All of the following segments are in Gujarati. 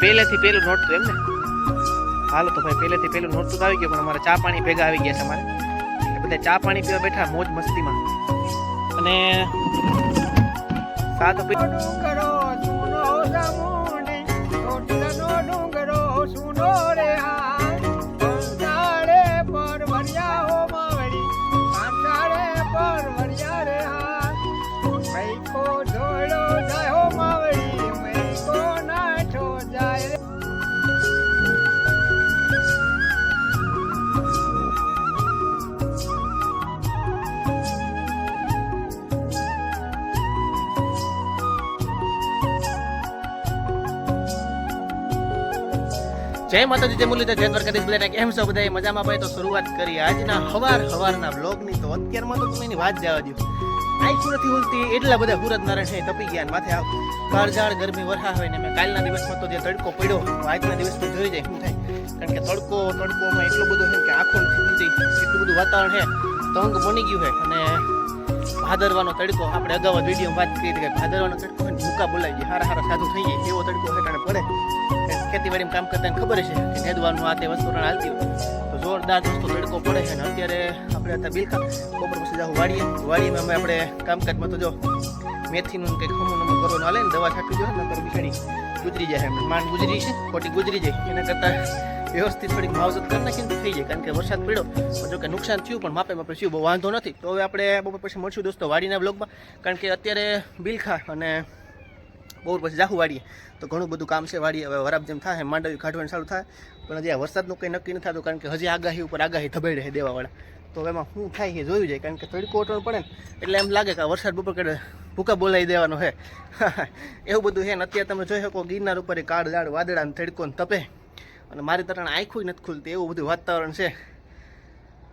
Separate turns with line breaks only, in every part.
પહેલેથી પહેલું નોટતું એમ ને? હાલો તો ભાઈ, પહેલેથી પહેલું નોટતું આવી ગયું, પણ અમારે ચા પાણી ભેગા આવી ગયા છે અમારે. બધા ચા પાણી પીવા બેઠા, મોજ મસ્તીમાં. અને સા તો
જય
માતાજી, જય મુરલીધર, જય દ્વારકાધીશ બધાને કેમ છો બધા મજામાં ભાઈ? તો શરૂઆત કરી આજના હવાર હવારના બ્લોગની તો અત્યારમાં તો તમે એની વાત જવા દો આખું નથી બોલતી એટલા બધા સુરત નારાયણ છે, તપી ગયા માથે આવ. કાળઝાળ ગરમી વરસા હોય ને મેં કાલના દિવસમાં તો જે તડકો પડ્યો આજના દિવસમાં જોઈ જાય શું થાય. કારણ કે તડકો, તડકોમાં એટલો બધો છે કે આંખો નથી એટલું બધું વાતાવરણ છે તંગ બની ગયું છે. અને ભાદરવાનો તડકો, આપણે અગાઉ વીડિયો વાત કરી હતી કે ભાદરવાનો તડકો હોય ને ભૂકા બોલાવી જાય હારા હારા સાધુ થઈ જાય, એવો તડકો હેઠળ પડે. ખેતીવાડીમાં કામ કરતા ખબર છે કે નેદવાનું આ તે વસ્તુ હાલતી હોય. તો જોરદાર દોસ્તો તડકો પડે છે અને અત્યારે આપણે અત્યારે બિલકા બપોર પછી જાવ વાડીએ. વાડીમાં અમે આપણે કામકાજમાં તો જો મેથીનું કંઈક હમું નમું કરવાનું હાલે ને દવા છાંટવી જોઈએ નકર બિચારી ગુજરી જાય માંડ ગુજરી છે, ખોટી ગુજરી જાય. એના કરતાં વ્યવસ્થિત થોડીક માવજત કરી નાખીને થઈ જાય, કારણ કે વરસાદ પડ્યો. જો કે નુકસાન થયું, પણ માપે માપે થયું, બહુ વાંધો નથી. તો હવે આપણે બપોર પછી મળશું દોસ્તો વાડીના બ્લોગમાં કારણ કે અત્યારે બિલખા અને બપોર પછી જાહુ વાડીએ. તો ઘણું બધું કામ છે, વાડીએ હવે વરાબ જેમ થાય, માંડવી કાઢવાનું ચાલુ થાય. પણ હજી આ વરસાદનું કંઈ નક્કી નથી થતું કારણ કે હજી આગાહી ઉપર આગાહી ધબેડે છે દેવાવાળા. તો એમાં શું થાય એ જોયું જાય, કારણ કે થોડીક કોટણ પડે ને, એટલે એમ લાગે કે વરસાદ બપોર કરે ભૂકા બોલાવી દેવાનો છે. એવું બધું છે ને, અત્યારે તમે જોઈ શકો ગિરનાર ઉપર એ કાળ ઝાડ વાદળા ને તડકો ને તપે. અને મારી તરણે આંખું નથી ખુલતી, એવું બધું વાતાવરણ છે.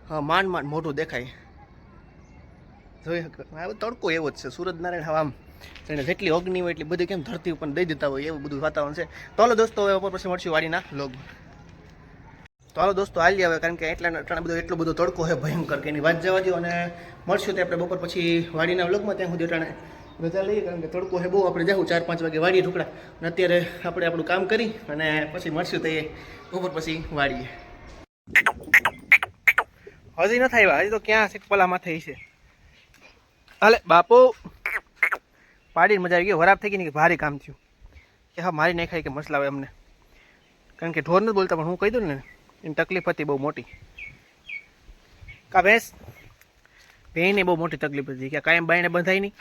હા, માંડ માંડ મોઢું દેખાય. જોઈ શકો તડકો એવો જ છે. સુરત નારાયણ હવા આમ એને જેટલી અગ્નિ હોય એટલી બધી કેમ ધરતી ઉપર દઈ દેતા હોય, એવું બધું વાતાવરણ છે. તો દોસ્તો, હવે ઉપર પછી મળશું વાડીના લોગ તો હાલો દોસ્તો, હાલી આવે કારણ કે એટલા એટલા બધો એટલો બધો તડકો છે ભયંકર, કે એની વાત જવા દો અને મળશું તે આપણે બપોર પછી વાડીના વ્લોગમાં, ત્યાં સુધી અટાણે. રજા લઈએ, કારણ કે તડકો હે બહુ. આપણે જાઉં ચાર પાંચ વાગે વાળીએ ઢોકળા. અને અત્યારે આપણે આપણું કામ કરી અને પછી મળશું તે ઉપર પછી વાળીએ હજી ન થાય હજી તો ક્યાં છે પલામાં થઈ છે. હાલે, બાપો. પાડીને મજા આવી ગઈ. ખરાબ થઈ ગઈ ને કે ભારે કામ થયું. કે હા, મારી નહીં ખાઈ કે મસલા આવે અમને. કારણ કે ઢોર નથી બોલતા, પણ હું કહી દઉં ને, એની તકલીફ હતી બહુ મોટી. કા ભેંસ? ભેંને બહુ મોટી તકલીફ હતી. કે કાયમ બાયણે બંધાય નહીં.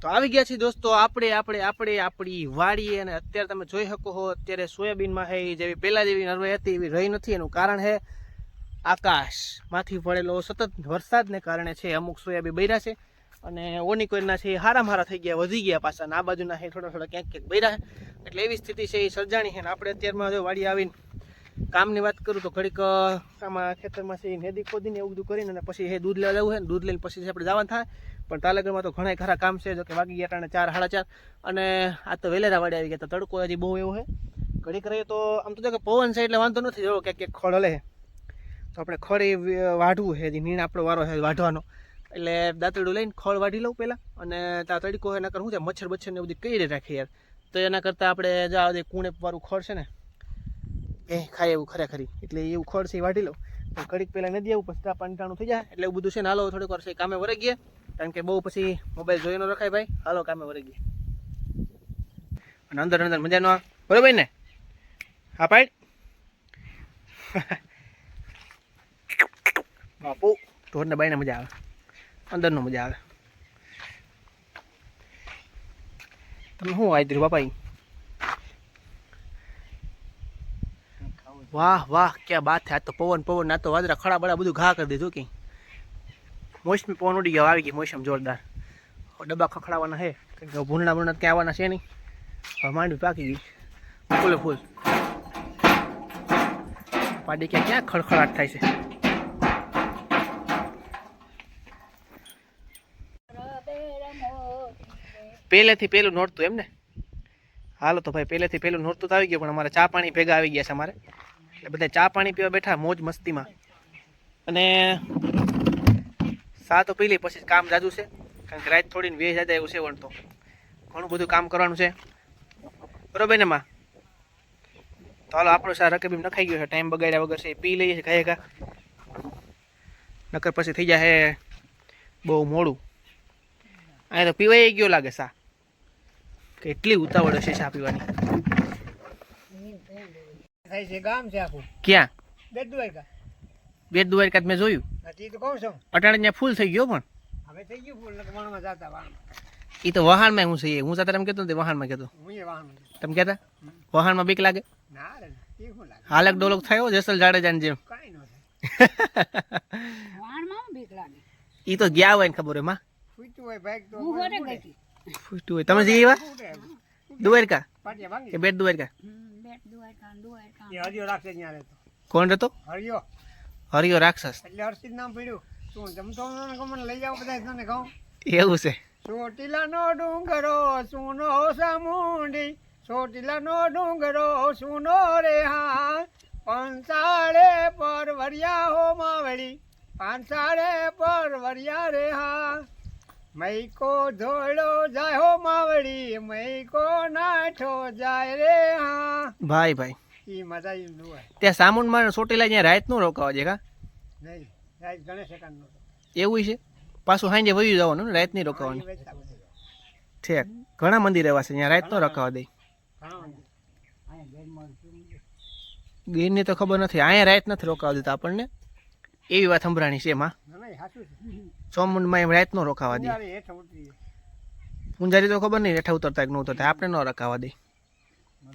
તો આવી ગયા છે દોસ્તો, આપણે આપણે આપણે, આપણી વાડીએ અને અત્યારે તમે જોઈ શકો છો અત્યારે સોયાબીનમાં હે જેવી પહેલાં જેવી નરવાઈ હતી, એવી રહી નથી. એનું કારણ છે આકાશમાંથી પડેલો સતત વરસાદને કારણે છે, અમુક સોયાબીન બૈરા છે અને ઓનિકોઈના છે એ હારા થઈ ગયા, વધી ગયા પાછા. આ બાજુના હે, થોડા થોડા ક્યાંક ક્યાંક બૈરા એટલે એવી સ્થિતિ છે એ સર્જાણી છે અને આપણે અત્યારમાં જો વાડી આવીને કામની વાત કરું તો ઘડીક આમાં ખેતરમાં છે એ નેદી ખોદીને એવું બધું કરીને અને પછી એ દૂધ લેવા જવું છે ને, દૂધ લઈને પછી આપણે જવાનું થાય. પણ તાલેગરમાં તો ઘણા ખરા કામ છે, જો કે વાગી ગયા ટાણે ચાર, સાડા ચાર. અને આ તો વેલેરા વાડે આવી ગયા, તો તડકો હજી બહુ એવો છે. ઘડીક રહીએ તો, આમ તો કે પવન છે એટલે વાંધો નથી, જો ક્યાંક ક્યાંક હલે. તો આપણે ખડ એ વાઢવું છે હજી, નીણ આપણો વારો છે વાઢવાનો. એટલે દાંતરડું લઈને ખડ વાઢી લઉં પહેલાં અને ત્યાં તડકો એના કર શું છે મચ્છર બચ્છર ને બધી કઈ રીતે રાખીએ યાર. તો એના કરતાં આપણે જા જે કુણે વાળું ખડ છે ને એ ખાય એવું ખરેખરી એટલે એવું ખડ એ વાઢી લઉં. તો ઘડીક પહેલાં નદી આવું, પછી પાણી ટાણું થઈ જાય. એટલે એવું બધું છે હાલો થોડીક વાર છે કામે વરગ ગયા. કારણ કે બહુ પછી મોબાઈલ જોઈ ન રખાય ભાઈ. હાલો કામે વરગ ગયા. અને અંદર અંદર મજાનો આવે બરોબર ને? હા પાડ બાપુ, ઢોરને બાઈને મજા આવે. અંદરનો મજા આવે. તમે શું આદર્યું બાપા વાહ વાહ, ક્યાં બાત છે. આ તો પવન પવન ના તો વાદરા ખડા બડા બધું ઘા કરી દીધું કે. મોસમી પવન ઉડી ગયા, આવી ગઈ મોસમ જોરદાર. ડબ્બા ખખડાવવાના છે. કારણ કે ભૂલના ભૂંડા ક્યાં આવવાના છે નહીં. હવે માંડવી પાકી ગઈ. ફૂલે ફૂલ. પાડી ક્યાં ક્યાં ખડખડાટ થાય છે. પહેલેથી પહેલું નોરતું એમ ને? હાલો તો ભાઈ, પહેલેથી પહેલું નોરતું તો આવી ગયું, પણ અમારે ચા પાણી ભેગા આવી ગયા છે અમારે. એટલે બધા ચા પાણી પીવા બેઠા, મોજ મસ્તીમાં. અને સા તો પી લઈ પછી કામ જાજુ છે. કારણ કે રાત થોડીને વેહ જાતા એવું છે વણતો ઘણું બધું કામ કરવાનું છે. બરોબર ને, માં? તો હાલો, આપણો સાર રકબીમ નખાઈ ગયો છે. ટાઈમ બગાડ્યા વગર છે પી લઈએ છીએ ઘા. નકર પછી થઈ જાય બહુ મોડું. અહીંયા તો પીવાઈ ગયો લાગે સા. કેટલી ઉતાવળ હશે ચા પીવાની?
થાય છે ગામ છે આખું.
ક્યાં?
બેટ દ્વારકા.
બેટ દ્વારકા મેં જોયું.
નથી તો કહું છું.
અટાણે ત્યાં ફૂલ થઈ ગયો પણ.
હવે થઈ ગયું ફૂલ નથી વણમાં જતા વાહન.
એ તો વહાણમાં હું છે હું સાથે એમ કહેતો ને વહાણમાં કહેતો.
હું એ વાહન
તમે કહેતા? વહાણમાં બીક લાગે?
ના રે એ શું લાગે?
હાલક ડોલક થયો જેસલ જાડેજાની જેમ.
કાંઈ ન થાય.
વાણમાં બીક લાગે?
એ તો ગયા હોય ને ખબર
હોયમાં? હોય તો
હું ગઈ
હોય. તમે જઈ દ્વારકા? કે બેટ દ્વારકા?
એ હરિયો રાખશે ત્યાં રહેતો
કોણ રહેતો?
હરિયો.
હરિયો રાક્ષસ.
એટલે હર્ષિત નામ પડ્યું. તું જમતો મને લઈ જાવ બધા તને કહું.
એવું છે.
ચોટીલાનો ડુંગરો સુનો સામુંડી. ચોટીલાનો ડુંગરો સુનો રે હા પંચાળે પર વરિયા હો માવડી. પાંચાળે પર વરિયા રે હા મૈકો ધોળો જાય હો માવડી મૈકો નાઠો જાય રે હા.
ભાઈ ભાઈ.
ઈ ઈ નું
ત્યાં સામુનમાં સોટેલા જ્યાં રાતનું રોકાવા છે કા?
નહીં રાત ગણેશ એકાંતનું
એવું છે? પાછું સાંજે વયું જવાનું રાત નહીં રોકાવાનું. ઠેક. ઘણા મંદિર એવા છે ત્યાં રાત નો રોકાવા દે. ગીરની તો ખબર નથી. અહીંયા રાત નથી રોકાવા દેતા આપણને. એવી વાત સંભળાણી છે એમાં. ચોમુંડમાં એમ રાત નો રોકાવા દે. પૂંજારી તો ખબર નહીં હેઠા ઉતરતા કે ન ઉતરતા. આપણે ન રખાવા દે.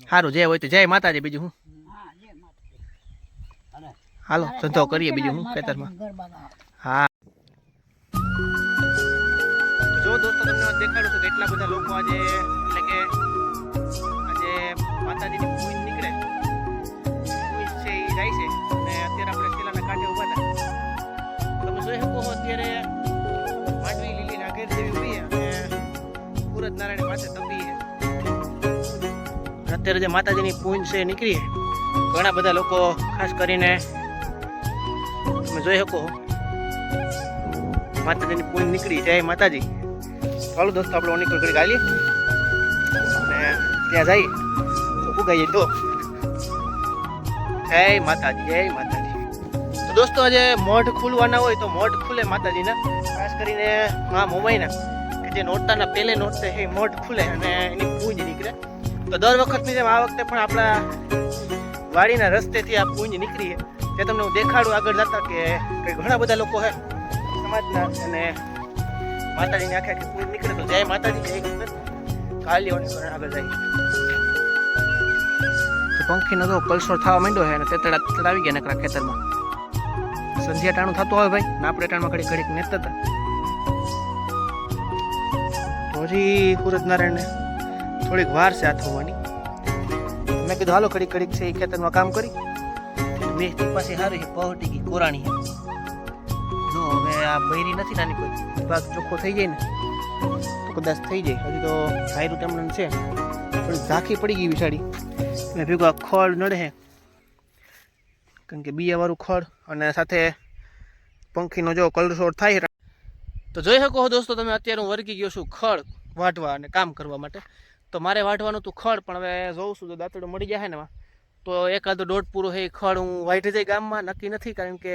સારું જે હોય તો જય. માતાજી બીજું હું હાલો. ધંધો કરીએ બીજું હું ખેતરમાં. હા. જો દોસ્તો તમને દેખાડું છું કે એટલા બધા લોકો આજે એટલે કે આજે માતાજીની પૂજ નીકળે. પૂજ છે એ જાય છે. અને અત્યારે આપણે જોઈ શકો છો અત્યારે માંડવી લીલી નાગેર જેવી ઊભી અને સુરત નારાયણ પાસે તપી અત્યારે જે માતાજીની પૂંજ છે નીકળી ઘણા બધા લોકો ખાસ કરીને તમે જોઈ શકો માતાજીની પૂંજ નીકળી જય માતાજી. ચાલો દોસ્તો, આપણે ઓની કરી ગાલી અને ત્યાં જઈ ઉગાઈએ તો. જય માતાજી જય માતાજી. દોસ્તો, આજે મોઢ ખુલવાના હોય તો મોઢ ખુલે માતાજીના. ખાસ કરીને મા મોમાઈના કે જે નોરતાના પહેલે નોરતે એ મોઢ ખુલે અને એની પૂંજ નીકળે. તો દર વખતની જેમ આ વખતે પણ આપણા વાડીના રસ્તેથી આ પૂંજ નીકળી તે તમને હું દેખાડું આગળ જતા કે ઘણા બધા લોકો છે સમાજના અને માતાજીની આખે આખી પૂંજ નીકળે તો જય માતાજી, જય ગંગર કાલીઓની આગળ જાય પંખી તો કલસોર થવા માંડ્યો છે અને તેતડા તેતડા આવી ગયા નકરા ખેતરમાં. સંધ્યા ટાણું થતું હોય ભાઈ. આપણે ટાણમાં ઘડી ઘડીક નેતા હતા. હજી સુરત નારાયણને થોડીક વાર છે આ થવાની. મેં કીધું, હાલો ઘડી ઘડીક છે એ ખેતરમાં કામ કરી. મેં પાસે સારી છે પહોટી ગઈ કોરાણી જો હવે આ બૈરી નથી નાની કોઈ. ભાગ ચોખ્ખો થઈ જાય ને, તો કદાચ થઈ જાય. હજી તો હાયરું તેમણે છે. થોડી ઝાંખી પડી ગઈ વિચારી મેં ભેગું આ ખોળ નડે. કારણ કે બિયાવાળું ખડ અને સાથે પંખીનો જો કલરસોડ થાય તો જોઈ શકો છો દોસ્તો, તમે અત્યારે હું વર્ગી ગયો છું ખડ વાટવા અને કામ કરવા માટે. તો મારે વાટવાનું હતું ખડ, પણ હવે જોઉં છું તો દાંતડો મળી જાય ને તો એકાદો દોઢ પૂરો છે ખડ હું વાઈટ જાય ગામમાં, નક્કી નથી, કારણ કે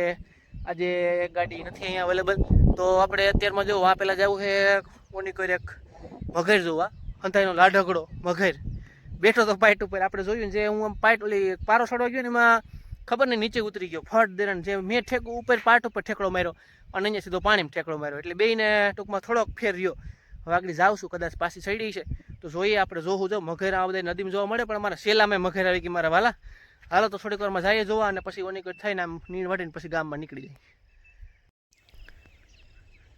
આજે ગાડી નથી અહીંયા અવેલેબલ તો આપણે અત્યારમાં જો આ પહેલાં જવું છે કોની કોઈ એક મઘેર જોવા અંધાઈનો લાઢગડો મઘેર બેઠો તો પાઇટ ઉપર, આપણે જોયું જે હું આમ પાઇટ ઓલી પારો ચડવા ગયો ને એમાં ખબર નહીં, નીચે ઉતરી ગયો. ફટ દેરણ જે મેં ઠેકો ઉપર પાટ ઉપર ઠેકડો માર્યો અને અહીંયા સીધો પાણીમાં ઠેકડો માર્યો. એટલે બેયને ટૂંકમાં થોડોક ફેર રહ્યો. હવે આગળ જાઉં છું, કદાચ પાછી ચડી છે. તો જોઈએ આપણે જોવું જો મઘેરા આ બધા નદીમાં જોવા મળે, પણ અમારા મેં મઘેર આવી ગઈ મારા વાલા. હાલો તો થોડીક વારમાં જઈએ, જોવા અને પછી ઓની થઈને આમ નીર વાટીને પછી ગામમાં નીકળી જાય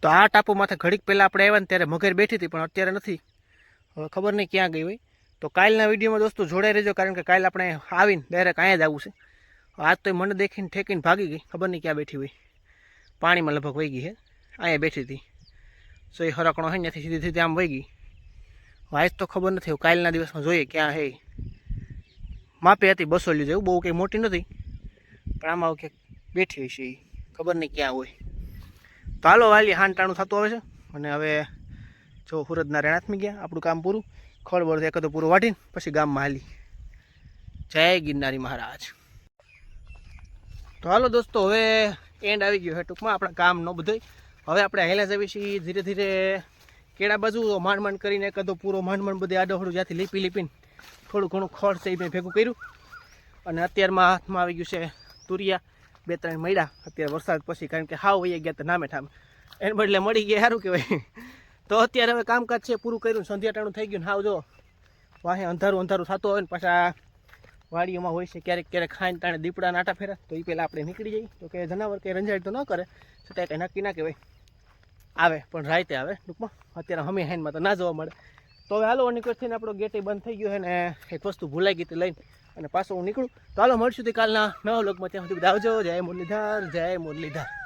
તો આ ટાપુ માથે ઘડીક પહેલાં આપણે આવ્યા ને ત્યારે મગર બેઠી હતી, પણ અત્યારે નથી. હવે ખબર નહીં ક્યાં ગઈ હોય. તો કાલના વિડીયોમાં દોસ્તો જોડાઈ રહેજો, કારણ કે કાલ આપણે આવીને ડાયરેક્ટ અહીંયા જ આવવું છે. આજ તો મને દેખીને ઠેકીને ભાગી ગઈ. ખબર નહીં ક્યાં બેઠી હોય. પાણીમાં લગભગ વહી ગઈ છે અહીંયા બેઠી હતી. સો એ હરકણો હોય ત્યાંથી સીધી સીધી આમ વહી ગઈ. આજ તો ખબર નથી કાલના દિવસમાં જોઈએ ક્યાં હે. માપે હતી બસો લીધું એવું, બહુ કંઈ મોટી નથી. પણ આમાં ક્યાંક બેઠી હોય છે એ. ખબર નહીં ક્યાં હોય. તો હાલો વાલી હાંટાણું થતું આવે છે. અને હવે જો સુરતના રહેણાથમી ગયા, આપણું કામ પૂરું. ખળબળ એક તો પૂરું વાટીને પછી ગામમાં હાલી. જય ગિરનારી મહારાજ. તો હાલો દોસ્તો, હવે એન્ડ આવી ગયો છે ટૂંકમાં આપણા કામનો બધું હવે આપણે હેલા જઈએ છીએ ધીરે ધીરે કેળા બાજુ, માંડ માંડ કરીને કદો પૂરો માંડ માંડ બધે આડોહડું જ્યાંથી લીપી લીપીને થોડું ઘણું ખોળ છે એ મેં ભેગું કર્યું. અને અત્યારમાં હાથમાં આવી ગયું છે તુરિયા, બે ત્રણ મળ્યા. અત્યારે વરસાદ પછી કારણ કે હાવ વહી ગયા તો નામે ઠામે. એને બદલે મળી ગયા, સારું કહેવાય. તો અત્યારે હવે કામકાજ છે પૂરું કર્યું સંધ્યા ટાણું થઈ ગયું હાવ જો, વાહે અંધારું અંધારું થતું હોય ને પાછા વાડીઓમાં હોય છે, ક્યારેક ક્યારેક ખાઈને તાણે દીપડા નાટા ફેરા, તો એ પહેલાં આપણે નીકળી જઈએ. તો કે જનાવર કંઈ રંજાડ તો ન કરે, છતાં કંઈ નક્કી ના કહેવાય. આવે, પણ રાતે આવે, ટૂંકમાં. અત્યારે હમી હેન્ડમાં તો ના જોવા મળે. તો હવે હાલો નીકળ આપણો ગેટ બંધ થઈ ગયો છે ને એક વસ્તુ ભૂલાઈ ગઈ લઈને. અને પાછો હું નીકળું. તો હાલો, મળશું તે કાલના નવા લોકમાં ત્યાં સુધી આવજો. જય મુરલીધર જય મુરલીધર.